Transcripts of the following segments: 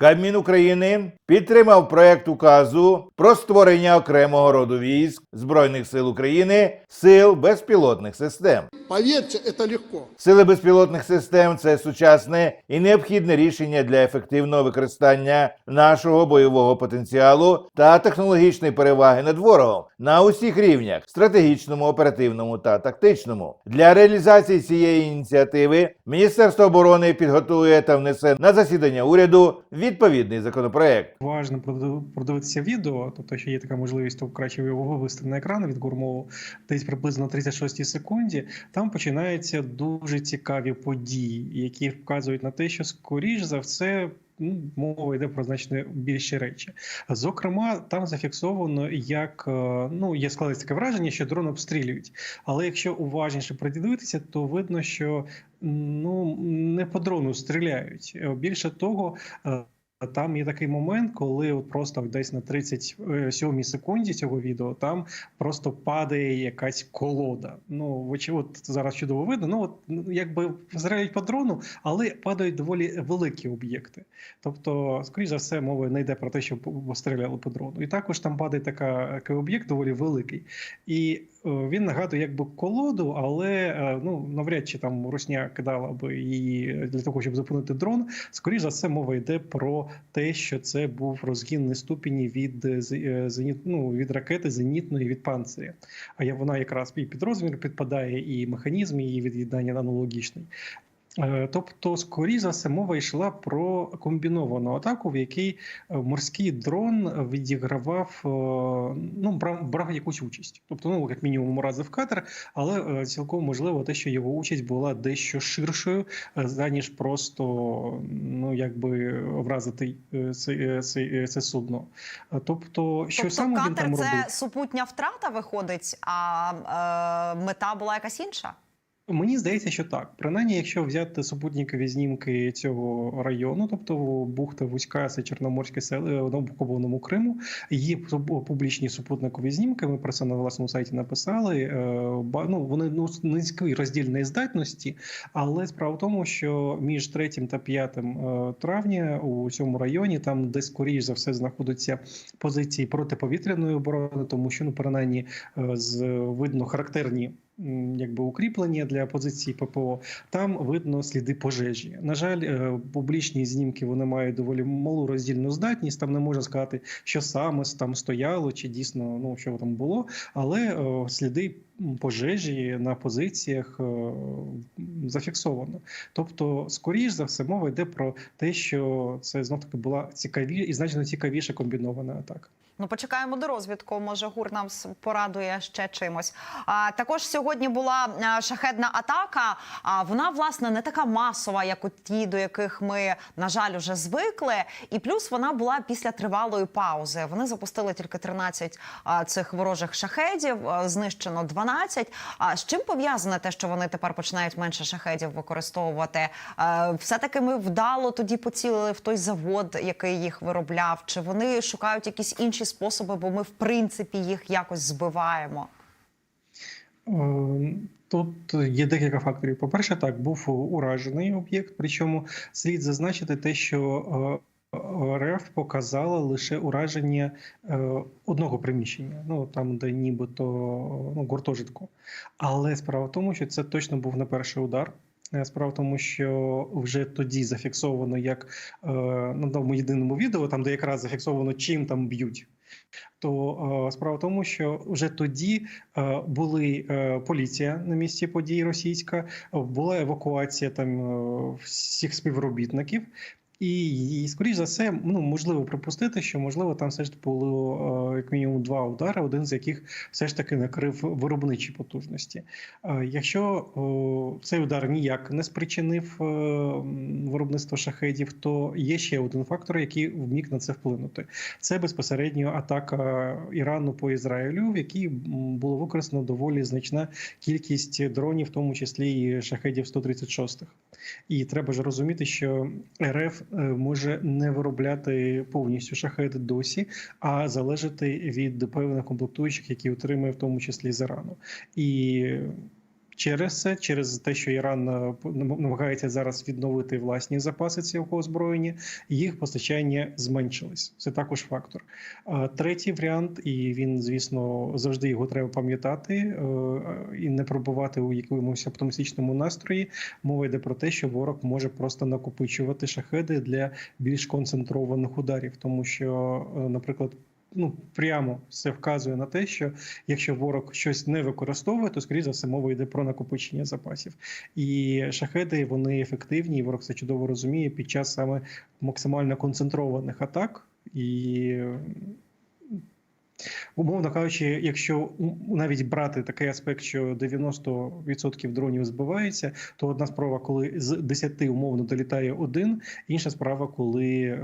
Кабмін України підтримав проект указу про створення окремого роду військ Збройних сил України сил безпілотних систем. Поверьте, это легко. Сили безпілотних систем це сучасне і необхідне рішення для ефективного використання нашого бойового потенціалу та технологічної переваги над ворогом на усіх рівнях стратегічному, оперативному та тактичному. Для реалізації цієї ініціативи Міністерство оборони підготує та внесе на засідання уряду відповідний законопроект. Важно продив- продивитися відео, тобто, що є така можливість, то краще його вивести на екран від гурмову десь приблизно на 36 секунді. Там починаються дуже цікаві події, які вказують на те, що скоріш за все. ну, Мова йде про значно більші речі. Зокрема, там зафіксовано, як е, ну є складається таке враження, що дрон обстрілюють. Але якщо уважніше придивитися, то видно, що ну не по дрону стріляють. Е, Більше того, е, там є такий момент, коли от просто десь на 37 секунді цього відео там просто падає якась колода. Ну, вочевидь, зараз чудово видно. Ну, от ну, якби зрають по дрону, але падають доволі великі об'єкти. Тобто, скоріш за все, мова не йде про те, що постріляли по дрону. І також там падає така, об'єкт доволі великий. І він нагадує якби колоду, але е, ну навряд чи там Русня кидала би її для того, щоб зупинити дрон. Скоріше за все, мова йде про те, що це був розгінний ступені від е, е, ну, від ракети зенітної від панциря. А я вона якраз і під розмір підпадає, і механізм її від'єднання аналогічний. Е, Тобто, скоріше за все, мова йшла про комбіновану атаку, в якій е, морський дрон відігравав, е, ну брав, брав якусь участь. Тобто, ну як мінімум уразив катер, але цілком можливо те, що його участь була дещо ширшою, заніж просто ну якби вразити це, це, це судно. Тобто, що тобто саме він катер там це супутня втрата виходить, а е, мета була якась інша. Мені здається, що так. Принаймні, якщо взяти супутникові знімки цього району, тобто бухта Вузька, це Чорноморське село на окупованому Криму, є публічні супутникові знімки. Ми про це на власному сайті написали. Е, Ну вони ну низької роздільної здатності, але справа в тому, що між 3 та 5 е, травня у цьому районі, там де скоріш за все знаходяться позиції протиповітряної оборони, тому що ну принаймні е, з видно характерні якби укріплення для позиції ППО. Там видно сліди пожежі. На жаль, е, публічні знімки вони мають доволі малу роздільну здатність. Там не можна сказати, що саме там стояло, чи дійсно ну що там було, але е, сліди пожежі на позиціях е, зафіксовано. Тобто, скоріш за все, мова йде про те, що це знов таки була цікаві і значно цікавіша комбінована атака. Ну, почекаємо до розвідку. Може, гур нам порадує ще чимось. А також сьогодні була шахедна атака. А вона власне не така масова, як от ті, до яких ми на жаль уже звикли. І плюс вона була після тривалої паузи. Вони запустили тільки 13 а, цих ворожих шахедів. Знищено 12. А з чим пов'язане те, що вони тепер починають менше шахедів використовувати? Все таки ми вдало тоді поцілили в той завод, який їх виробляв. Чи вони шукають якісь інші способи, бо ми в принципі їх якось збиваємо? Е, Тут є декілька факторів. По-перше, так був уражений об'єкт. Причому слід зазначити те, що е, РФ показала лише ураження е, одного приміщення, ну там, де нібито ну, гуртожитку. Але справа в тому, що це точно був не перший удар. Е, Справа в тому, що вже тоді зафіксовано, як е, на тому єдиному відео, там де якраз зафіксовано, чим там б'ють. То е, справа в тому, що вже тоді е, були е, поліція на місці подій російська, була евакуація там всіх співробітників. І, і скоріш за все, ну можливо припустити, що можливо там все ж було е, як мінімум два удари, один з яких все ж таки накрив виробничі потужності. Е, Якщо цей удар ніяк не спричинив е, виробництво шахедів, то є ще один фактор, який вміг на це вплинути. Це безпосередньо атака Ірану по Ізраїлю, в якій було використано доволі значна кількість дронів, в тому числі і шахедів 136-х. І треба ж розуміти, що РФ може не виробляти повністю шахеди досі, а залежати від певних комплектуючих, які отримує в тому числі з Ірану. І Через це, через те, що Іран е, намагається зараз відновити власні запаси цього озброєння, їх постачання зменшилось. Це також фактор. Третій варіант, і він, звісно, завжди його треба пам'ятати е, і не пробувати у якомусь оптимістичному настрої. Мова йде про те, що ворог може просто накопичувати шахеди для більш концентрованих ударів, тому що, е, наприклад. Ну, прямо все вказує на те, що якщо ворог щось не використовує, то скоріше за все мова йде про накопичення запасів. І шахеди вони ефективні, і ворог це чудово розуміє під час саме максимально концентрованих атак. І умовно кажучи, якщо навіть брати такий аспект, що 90% дронів збивається, то одна справа, коли з 10 умовно долітає один, інша справа, коли е,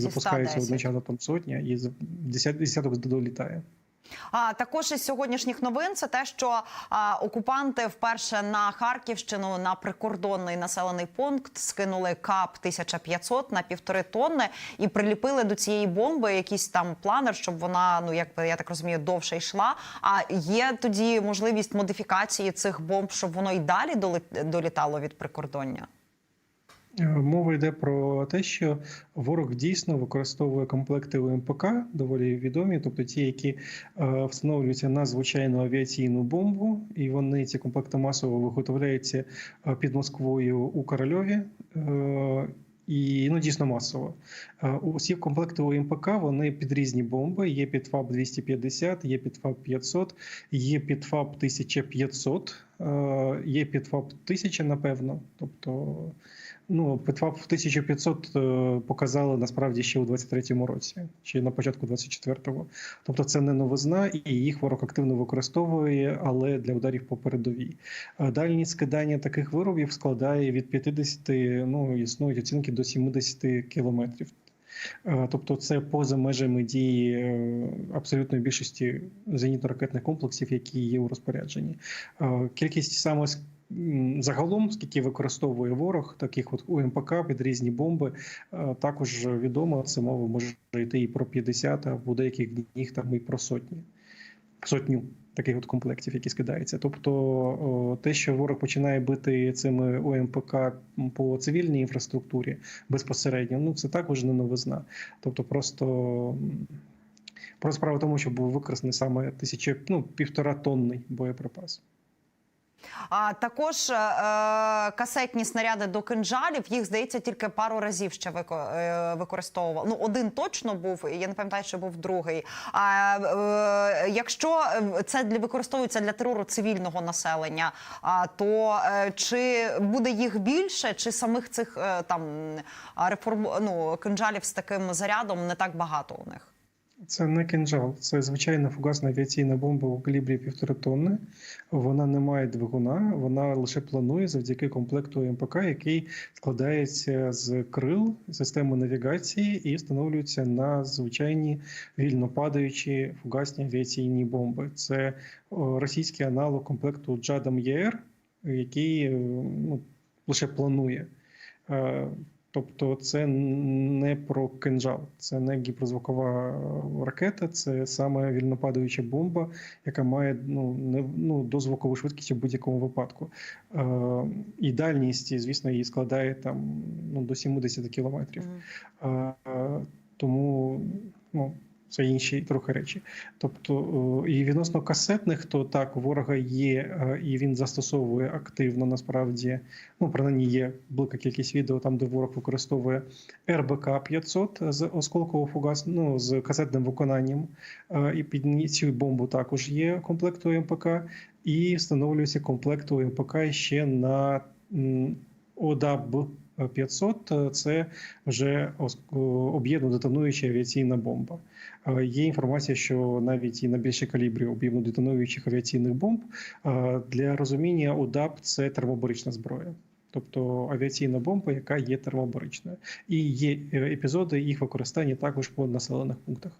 запускається одночасно там сотня, і з- десят- десяток долітає. А також із сьогоднішніх новин це те, що а, окупанти вперше на Харківщину на прикордонний населений пункт скинули КАП 1500 на півтори тонни і приліпили до цієї бомби якийсь там планер, щоб вона, ну як я так розумію, довше йшла. А є тоді можливість модифікації цих бомб, щоб воно й далі долітало від прикордоння. Е, Мова йде про те, що ворог дійсно використовує комплекти УМПК, доволі відомі, тобто ті, які е, встановлюються на звичайну авіаційну бомбу, і вони ці комплекти масово виготовляються е, під Москвою у Корольові. І ну дійсно масово. Усі комплекти УМПК вони під різні бомби. Є під ФАБ 250, є під ФАБ 500, є під ФАБ 1500, е, є під ФАБ 1000, напевно. Тобто Ну, Петфап в 1500 е, показали насправді ще у 23-му році, чи на початку 24-го. Тобто це не новизна, і їх ворог активно використовує, але для ударів по передовій. Е, Дальність скидання таких виробів складає від 50, ну існують оцінки до 70 кілометрів. Е, Тобто, це поза межами дії е, абсолютної більшості зенітно-ракетних комплексів, які є у розпорядженні. Е, Кількість саме загалом, скільки використовує ворог, таких от УМПК під різні бомби, також відомо. Це мова може йти і про 50, а в деяких днях там і про сотні. Сотню таких от комплектів, які скидаються. Тобто, те, що ворог починає бити цими ОМПК по цивільній інфраструктурі безпосередньо, ну це також не новизна. Тобто, просто. Про справа в тому, що був використаний саме тисячі, ну, півтора тонний боєприпас. А також е, касетні снаряди до кинжалів їх здається тільки пару разів ще вико- е, використовував. Ну один точно був. Я не пам'ятаю, що був другий. А е, якщо е, це для використовується для терору цивільного населення, а то е, чи буде їх більше, чи самих цих е, там реформ... ну, кинжалів з таким зарядом не так багато у них? Це не кинжал, це звичайна фугасна авіаційна бомба у калібрі півтори тонни. Вона не має двигуна, вона лише планує завдяки комплекту МПК, який складається з крил, системи навігації і встановлюється на звичайні вільно падаючі фугасні авіаційні бомби. Це російський аналог комплекту Джадам ЄР, який е, ну, лише планує. Тобто це не про кинжал, це не гіперзвукова ракета, це саме вільнопадаюча бомба, яка має ну, не, ну, дозвукову швидкість у будь-якому випадку. Е, і дальність, звісно, її складає там ну, до 70 кілометрів. Е, тому ну, це інші трохи речі. Тобто, е, і відносно касетних, то так, ворога є, е, і він застосовує активно насправді. Ну, принаймні є велика кількість відео там, де ворог використовує РБК 500 з осколково фугас, ну, з касетним виконанням. Е, І під цю бомбу також є комплект ОМПК, і встановлюється комплект ОМПК ще на ОДАБ 500 – це вже ос- о, детонуюча авіаційна бомба. Е, Є інформація, що навіть і на більшій калібрі об'єднано детонуючих авіаційних бомб е, для розуміння ОДАБ це термобарична зброя. Тобто авіаційна бомба, яка є термобаричною, і є е, епізоди їх використання також по населених пунктах.